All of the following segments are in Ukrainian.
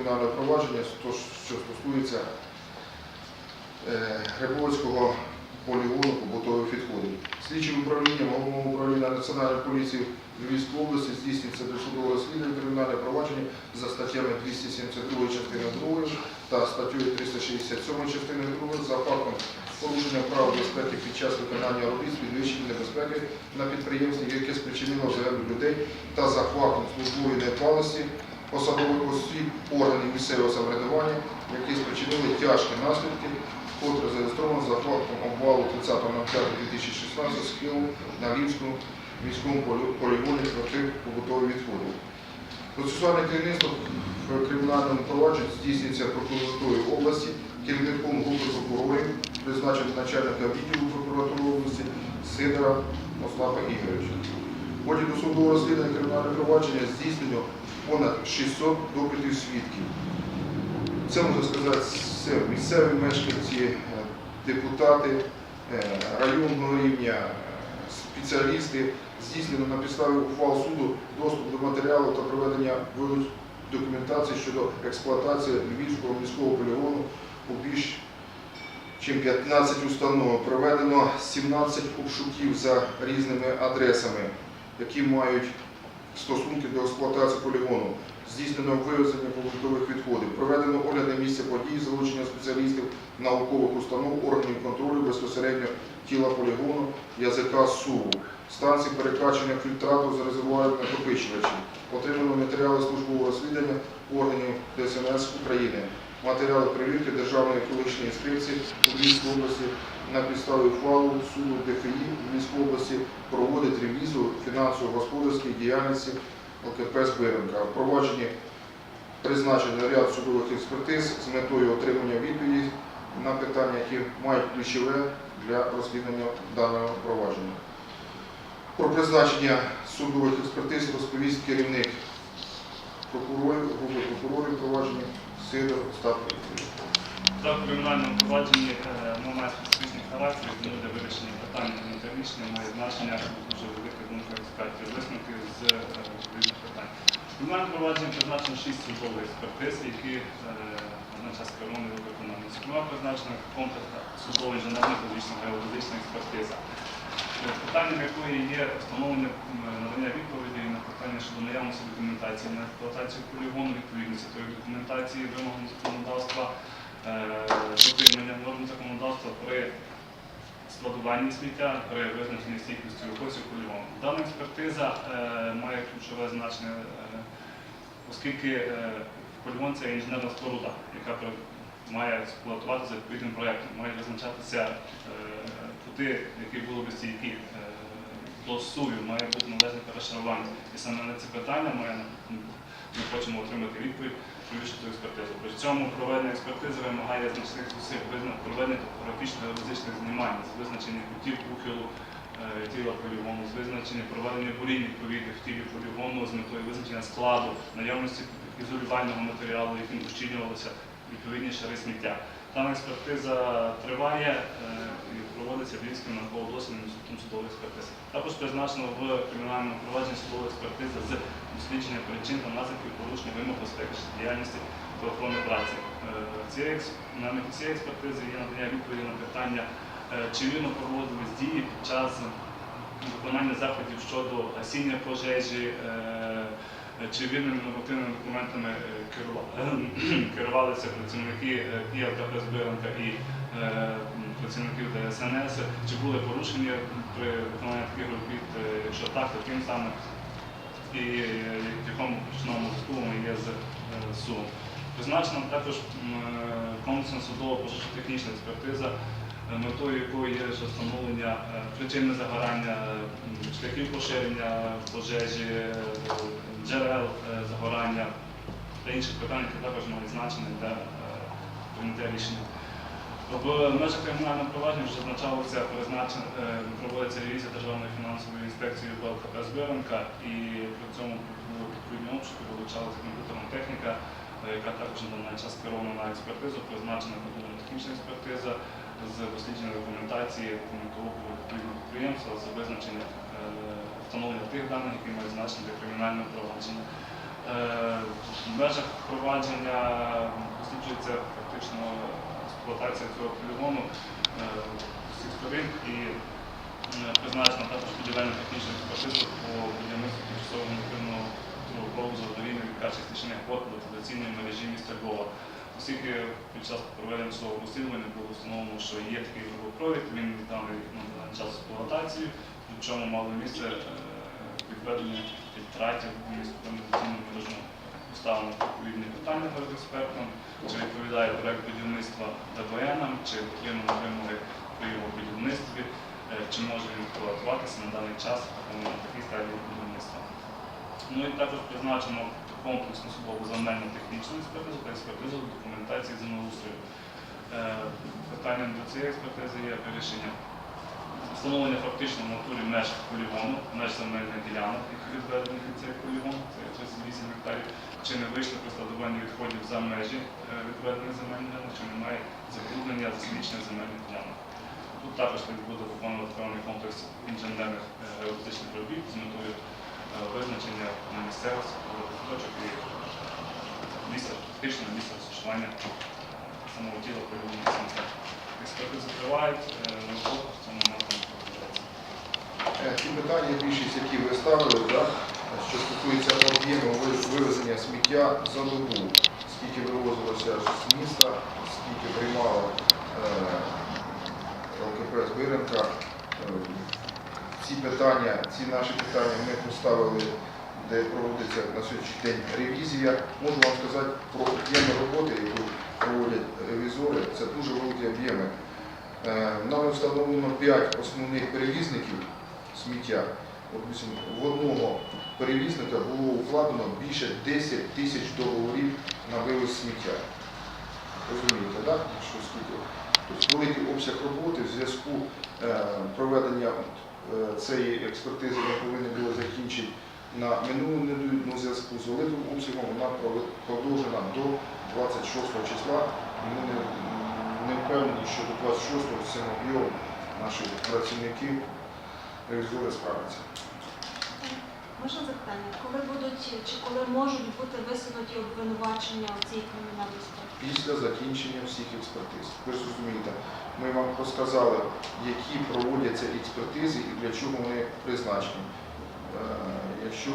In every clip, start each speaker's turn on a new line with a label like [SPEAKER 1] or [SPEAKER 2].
[SPEAKER 1] кримінального провадження, то, що стосується е, Грибовського полігону побутових відходів. Слідчим управлінням Головного управління Національної поліції Львівської області здійснюється досудове розслідування кримінальне провадження за статтями 272 частини 2 та статтею 367 частини 2 за фактом порушення прав безпеки під час виконання робіт з підвищення небезпеки на підприємстві, яке спричинило загибель людей та за фактом службової недбалості посадових осіб органів місцевого самоврядування, які спричинили тяжкі наслідки, котре зареєстровано за фактом обвалу 30.05.2016 схилу на Львівському міському полігоні твердих побутових відходів. Процесуальне керівництво в кримінальному провадженні здійснюється прокуратурою області, керівником групи прокурорів, призначений начальника відділу прокуратури області Сидора Остапа Ігоровича. В ході досудового розслідування кримінального провадження здійснено понад 600 допитів свідків. Це можна сказати, це місцеві мешканці, е, депутати е, районного рівня, е, спеціалісти. Здійснено на підставі ухвал суду доступ до матеріалу та проведення документації щодо експлуатації Львівського міського полігону у більш чим 15 установ. Проведено 17 обшуків за різними адресами, які мають стосунки до експлуатації полігону. Здійснено вивезення побутових відходів, проведено огляди місця подій, залучення спеціалістів наукових установ, органів контролю безпосередньо тіла полігону, язика СУВу, станції перекачання фільтрату з резервуарів накопичувачів. Отримано матеріали службового розслідування органів ДСНС України, матеріали перевірки Державної екологічної інспекції Львівській області на підставі ухвалу суду ДФІ Львівської області проводить ревізію фінансово-господарської діяльності ЛКП Збиренка. В провадженні ряд судових експертиз з метою отримання відповіді на питання, які мають ключове для розслідування даного провадження. Про призначення судових експертиз розповість керівник прокурорів, групи прокурорів провадження Сидор Остап.
[SPEAKER 2] За кримінальному провадженні е, специфічний характер, тому для вирішення питань інтернічне має значення дуже велика думка експертів, висновки з е, різних питань. В кримінальному провадженні призначено шість судових експертиз, які е, на час керовані виконання. Зокрема, призначена комплексна судова інженерна публічна геологічна експертиза. Е, Питанням якої є встановлення надання відповіді на питання щодо наявності документації на експлуатацію полігону, відповідності тої документації вимогам законодавства, дотримання норм законодавства при складуванні сміття, при визначенні стійкості рухості полігону. Дана експертиза е, має ключове значення, е, оскільки е, полігон це інженерна споруда, яка має експлуатуватися відповідним проєктом, має визначатися е, пути, які були би стійкі. Е, має бути належне перешарування. І саме на ці питання має, м, ми хочемо отримати відповідь провівши цю експертизу. При цьому проведення експертизи вимагає значних зусиль проведення топографічних геодезичних знімань з визначення кутів ухилу е, тіла полігону, з визначення проведення бурінь відповідних в тілі полігону з метою визначення складу, наявності ізолювального матеріалу, яким ущільнювалися відповідні шари сміття. Дана експертиза триває і проводиться Львівським науково-дослідним інститутом судової експертизи. Також призначено в кримінальному провадженні судова експертиза з дослідження причин та наслідків порушення вимог безпеки діяльності та охорони праці. Е, На цієї експертизи є надання відповіді на питання, е, чи вірно проводились дії під час виконання заходів щодо гасіння пожежі, е, чи вірними нормативними документами керувалися працівники і ЛКП і працівників ДСНС, чи були порушення при виконанні таких робіт, е, якщо так, то ким саме і е, в якому зв'язку вони є з е, СУ. Призначена також комплексна судова пожежотехнічна експертиза, метою якої є встановлення причини загорання, шляхів поширення пожежі, джерел загорання та інших питань, які також мають значення для прийняття рішення. В межах кримінального провадження вже зазначалося призначен, е, проводиться ревізія Державної фінансової інспекції БЛКП Збиранка і при цьому були відповідні обшуки, вилучалася комп'ютерна техніка, е, яка також на даний час керована на експертизу, призначена технічна експертиза з дослідження документації відповідного підприємства з визначення е, встановлення тих даних, які мають значення для кримінального провадження. В межах впровадження досліджується фактично експлуатація цього полігону е, сторін і е, призначена також будівельна технічна експертиза по будівництву тимчасового неактивного трубопроводу з аварійної відкачки стічних вод до традиційної мережі міста Львова. Оскільки під час проведення цього розслідування було встановлено, що є такий трубопровід, він відданий на час в експлуатацію, причому мало місце е, відведення фільтратів в каналізаційну мережу. Поставлено відповідні питання перед експертом, чи відповідає проект будівництва ДБН, чи отримано вимоги при його будівництві, е, чи може він експлуатуватися на даний час на такій стадії будівництва. Ну і також призначено комплексну судову земельну технічну експертизу та експертизу документації землеустрою. Е, Питанням до цієї експертизи є вирішення встановлення фактично в натурі меж полігону, меж земельних ділянок, які відведені від цих полігону, це 38 гектарів, чи не вийшли при складуванні відходів за межі е, відведених земельних ділянок, чи немає забруднення засмічених земельних ділянок. Тут також буде виконувати певний комплекс інженерних е, робіт з метою е, визначення на місцевості точок і місця, фактично місця розташування самого тіла полігону. Експерти закривають е, в цьому напрямку.
[SPEAKER 1] Е, Ті питання, більшість, які ви ставили, да, що стосується об'єму вивезення сміття за добу, скільки вивозилося з міста, скільки приймало е, ЛКП Збиренка. Е, Ці питання, ці наші питання ми поставили, де проводиться на сьогоднішній день ревізія. Можу вам сказати про об'єми роботи, яку проводять ревізори. Це дуже великі об'єми. Нами встановлено 5 основних перевізників сміття. Допустим, в одного перевізника було укладено більше 10 тисяч договорів на вивіз сміття. Розумієте, так? Що скільки? Тобто великий обсяг роботи в зв'язку е, проведення е, цієї експертизи ми повинні були закінчити на минулу неділю, але в зв'язку з великим обсягом вона продовжена до 26 числа. Ми не, не впевнені, що до 26-го з цим об'ємом наші працівники ревізори справляться.
[SPEAKER 3] Можна запитання? Коли будуть чи коли можуть бути висунуті обвинувачення у цій кримінальній справі?
[SPEAKER 1] Після закінчення всіх експертиз. Ви ж розумієте, ми вам розказали, які проводяться експертизи і для чого вони призначені. Е, Якщо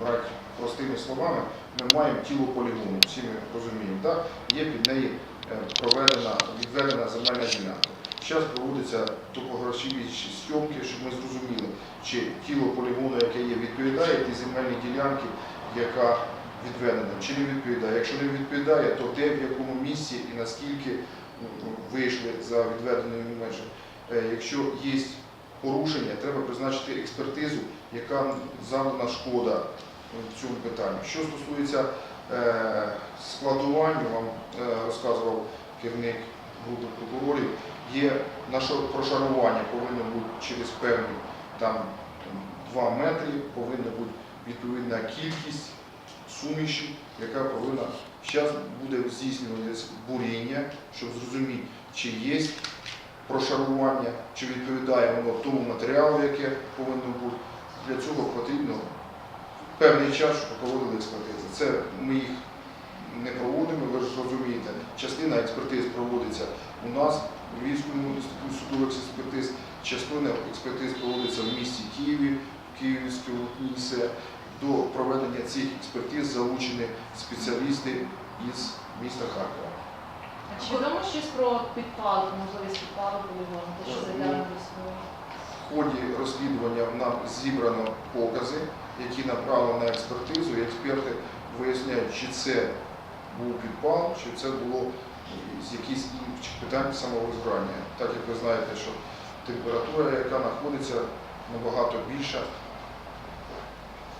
[SPEAKER 1] брати простими словами, ми маємо тіло полігону, всі ми розуміємо, так? є під неї е, проведена, відведена земельна ділянка. Зараз проводяться топографічні зйомки, щоб ми зрозуміли, чи тіло полігону, яке є, відповідає тій земельній ділянці, яка відведена, чи не відповідає. Якщо не відповідає, то де, в якому місці і наскільки вийшли за відведеною межі. Е, Якщо є порушення, треба призначити експертизу, яка завдана шкода е, в цьому питанні. Що стосується е, складування, вам е, розказував керівник групи прокурорів, є наше прошарування повинно бути через певні там 2 метри, повинна бути відповідна кількість суміші, яка повинна зараз буде здійснюватися буріння, щоб зрозуміти, чи є прошарування, чи відповідає воно тому матеріалу, яке повинно бути. Для цього потрібно певний час, щоб проводили експертизи. Це ми їх не проводимо, ви ж розумієте. Частина експертиз проводиться у нас в Львівському інституті судових експертиз, частина експертиз проводиться в місті Києві, Київській НІСЕ. До проведення цих експертиз залучені спеціалісти із міста Харкова.
[SPEAKER 4] А Чи відомо щось про підпал, можливість підпалу полігону, те, що
[SPEAKER 1] Е,
[SPEAKER 4] заявлено?
[SPEAKER 1] В ході розслідування нам зібрано покази, які направлені на експертизу, і експерти виясняють, чи це був підпал, чи це було з якісь питань самовозбрання. Так як ви знаєте, що температура, яка знаходиться набагато більша,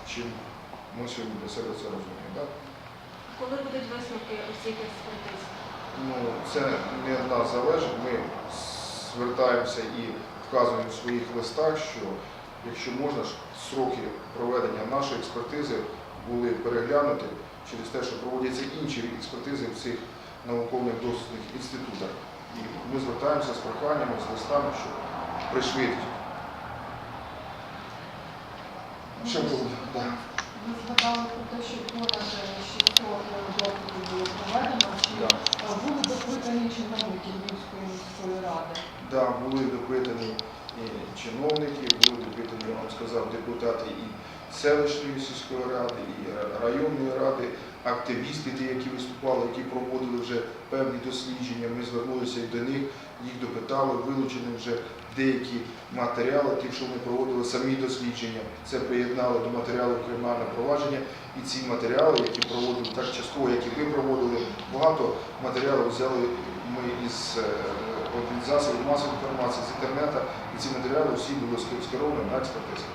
[SPEAKER 1] чим ми сьогодні для себе це розуміємо. Так?
[SPEAKER 3] Коли будуть висновки усіх експертиз?
[SPEAKER 1] Ну, це не від нас залежить. Ми звертаємося і вказуємо в своїх листах, що якщо можна, сроки проведення нашої експертизи були переглянуті через те, що проводяться інші експертизи в цих наукових дослідних інститутах. І ми звертаємося з проханнями, з листами, щоб пришвидшити. Що було? Да.
[SPEAKER 4] Ви згадали про те, що понад е, 600 допитів було проведено. Чи
[SPEAKER 1] Так.
[SPEAKER 4] е, були допитані чиновники Львівської міської ради?
[SPEAKER 1] Да, були допитані чиновники, були допитані, я вам сказав, депутати і селищної сільської ради, і районної ради, активісти, ті, які виступали, які проводили вже певні дослідження. Ми звернулися і до них, їх допитали, вилучені вже деякі матеріали, ті, що вони проводили самі дослідження. Це приєднали до матеріалу кримінального провадження. І ці матеріали, які проводили так частково, як і ви проводили, багато матеріалів взяли ми із е, засобів масової інформації, з інтернету, і ці матеріали всі були скеровані на експертизу.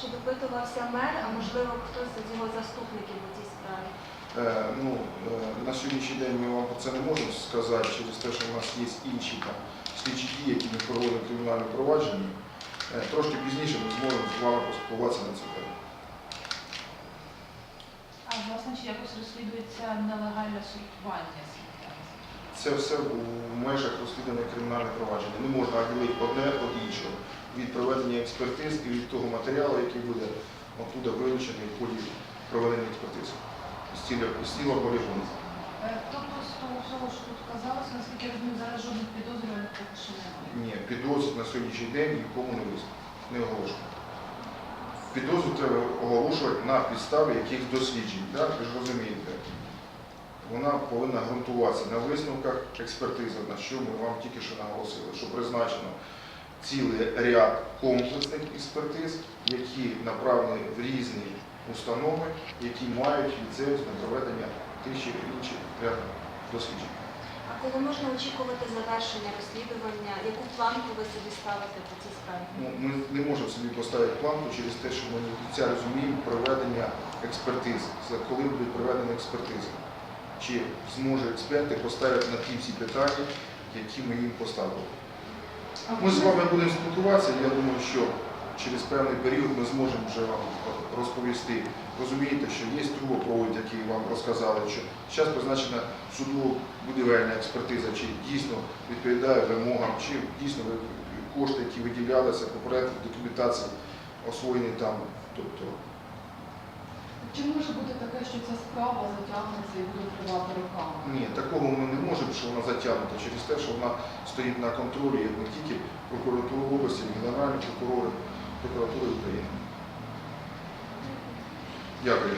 [SPEAKER 3] Чи, допитувався мер, а можливо хтось з його заступників у цій справі?
[SPEAKER 1] Е, ну, е, на сьогоднішній день ми вам про це не можемо сказати через те, що у нас є інші там слідчі дії, які ми проводимо в кримінальному провадженні. Е, трошки пізніше ми зможемо з вами поспілкуватися на цю тему.
[SPEAKER 5] А власне, чи якось розслідується нелегальне сортування?
[SPEAKER 1] Це все в межах розслідування кримінального провадження. Не можна ділити одне від іншого від проведення експертиз і від того матеріалу, який буде оттуда вилучений в ході проведення експертиз з цілого полігону.
[SPEAKER 5] Е, Тобто, з того всього, що тут казалось, наскільки я розумію, зараз жодних підозрюваних поки що немає.
[SPEAKER 1] Ні, підозру на сьогоднішній день нікому не вис- не оголошено. Підозру треба оголошувати на підставі якихось досліджень. Так? Ви ж розумієте. Вона повинна ґрунтуватися на висновках експертизи, на що ми вам тільки що наголосили, що призначено цілий ряд комплексних експертиз, які направлені в різні установи, які мають ліцензію на проведення тих чи інших ряд досліджень.
[SPEAKER 3] А коли можна очікувати завершення розслідування, яку планку ви собі ставите по цій справі?
[SPEAKER 1] Ну, ми не можемо собі поставити планку через те, що ми не до кінця розуміємо проведення експертиз, коли будуть проведені експертизи. Чи зможе експерти поставити на ті всі питання, які ми їм поставили. Ми з вами будемо спілкуватися, я думаю, що через певний період ми зможемо вже вам розповісти. Розумієте, що є трубопровод, який вам розказали, що зараз призначена судово-будівельна експертиза, чи дійсно відповідає вимогам, чи дійсно кошти, які виділялися по проекту документації, освоєні там. Тобто,
[SPEAKER 4] Чи може бути таке, що ця справа затягнеться і буде тривати роками?
[SPEAKER 1] ні, такого ми не можемо, що вона затягнута через те, що вона стоїть на контролі не тільки прокуратури області, генеральні прокурори, прокуратури України. Дякую.